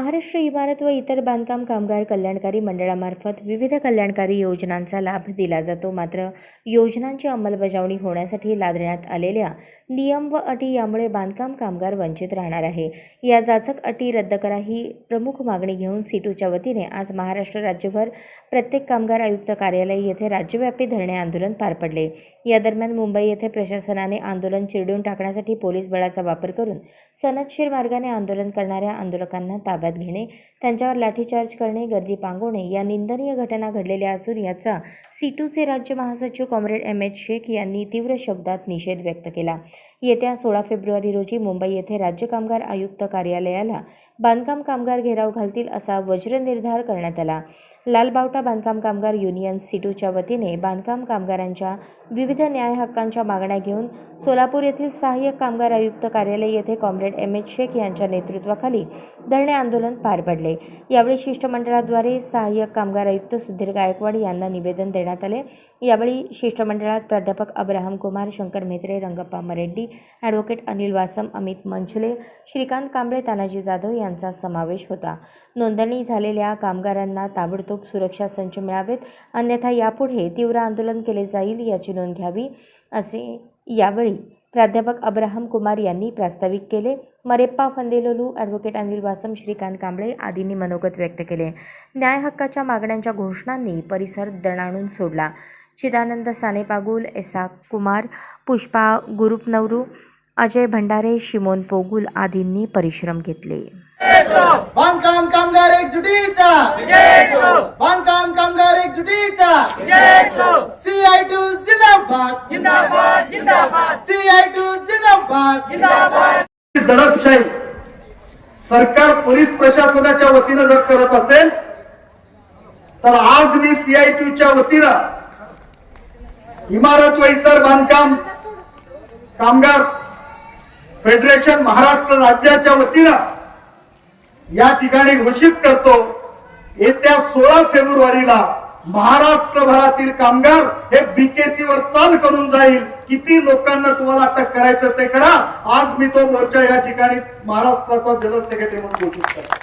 महाराष्ट्र इमारत व इतर बांधकाम कामगार कल्याणकारी मंडळामार्फत विविध कल्याणकारी योजनांचा लाभ दिला जातो. मात्र योजनांची अंमलबजावणी होण्यासाठी लादण्यात आलेल्या नियम व अटी यामुळे बांधकाम कामगार वंचित राहणार आहे. या जाचक अटी रद्द करा ही प्रमुख मागणी घेऊन सीटूच्या वतीने आज महाराष्ट्र राज्यभर प्रत्येक कामगार आयुक्त कार्यालय येथे राज्यव्यापी धरणे आंदोलन पार पडले. या दरम्यान मुंबई येथे प्रशासनाने आंदोलन चिरडून टाकण्यासाठी पोलीस बळाचा वापर करून सनदशीर मार्गाने आंदोलन करणाऱ्या आंदोलकांना ताब्यात घेणे त्यांच्यावर लाठीचार्ज करणे गर्दी पांगवणे या निंदनीय घटना घडलेल्या असून याचा सीटूचे राज्य महासचिव कॉम्रेड एम एच शेख यांनी तीव्र शब्दात निषेध व्यक्त केला. येत्या सोळा फेब्रुवारी रोजी मुंबई येथे राज्य कामगार आयुक्त कार्यालयाला बांधकाम कामगार घेराव घालतील असा वज्र निर्धार करण्यात आला. लालबावटा बांधकाम कामगार युनियन सिटूच्या वतीने बांधकाम कामगारांच्या विविध न्याय हक्कांच्या मागण्या घेऊन सोलापूर येथील सहाय्यक कामगार आयुक्त कार्यालय येथे कॉम्रेड एम एच शेख यांच्या नेतृत्वाखाली धरणे आंदोलन पार पडले. यावेळी शिष्टमंडळाद्वारे सहाय्यक कामगार आयुक्त सुधीर गायकवाड यांना निवेदन देण्यात आले. यावेळी शिष्टमंडळात प्राध्यापक अब्राहम कुमार शंकर म्हेत्रे रंगप्पा मरेड्डी ॲडव्होकेट अनिल वासम अमित मंचले श्रीकांत कांबळे तानाजी जाधव यांचा समावेश होता. नोंदणी झालेल्या कामगारांना ताबडतोब सुरक्षा संच मिळावेत. अन्यथा यापुढे तीव्र आंदोलन केले जाईल याची नोंद घ्यावी असे यावेळी प्राध्यापक अब्राहम कुमार यांनी प्रास्ताविक केले. मरेप्पा फंदेलोलू ॲडव्होकेट अनिल वासम श्रीकांत कांबळे आदींनी मनोगत व्यक्त केले. न्याय हक्काच्या मागण्यांच्या घोषणांनी परिसर दणाणून सोडला. चिदानंद सानेपागुल एसा कुमार पुष्पा गुरुपनवरू अजय भंडारे शिमोन पोगुल आदींनी परिश्रम घेतले. बांधकाम कामगार एकजुटीचा. बांधकाम कामगार एकजुटीचा. सी आय टू जिंदाबाद. जिंदाबाद जिंदाबाद. सी आय टू जिंदाबाद. जिंदाबाद. दडपशाही सरकार पोलीस प्रशासनाच्या वतीनं जर करत असेल तर आज मी सीआयटीच्या वतीनं इमारत व इतर बांधकाम कामगार फेडरेशन महाराष्ट्र राज्याच्या वतीनं या ठिकाणी घोषित करतो. येत्या सोळा फेब्रुवारीला महाराष्ट्रभरातील कामगार हे बीकेसी वर चाल करून जाईल. किती लोकांना तुम्हाला अटक करायचं ते करा. आज मी तो मोर्चा या ठिकाणी महाराष्ट्राचा जनरल सेक्रेटरी म्हणून घोषित करतो.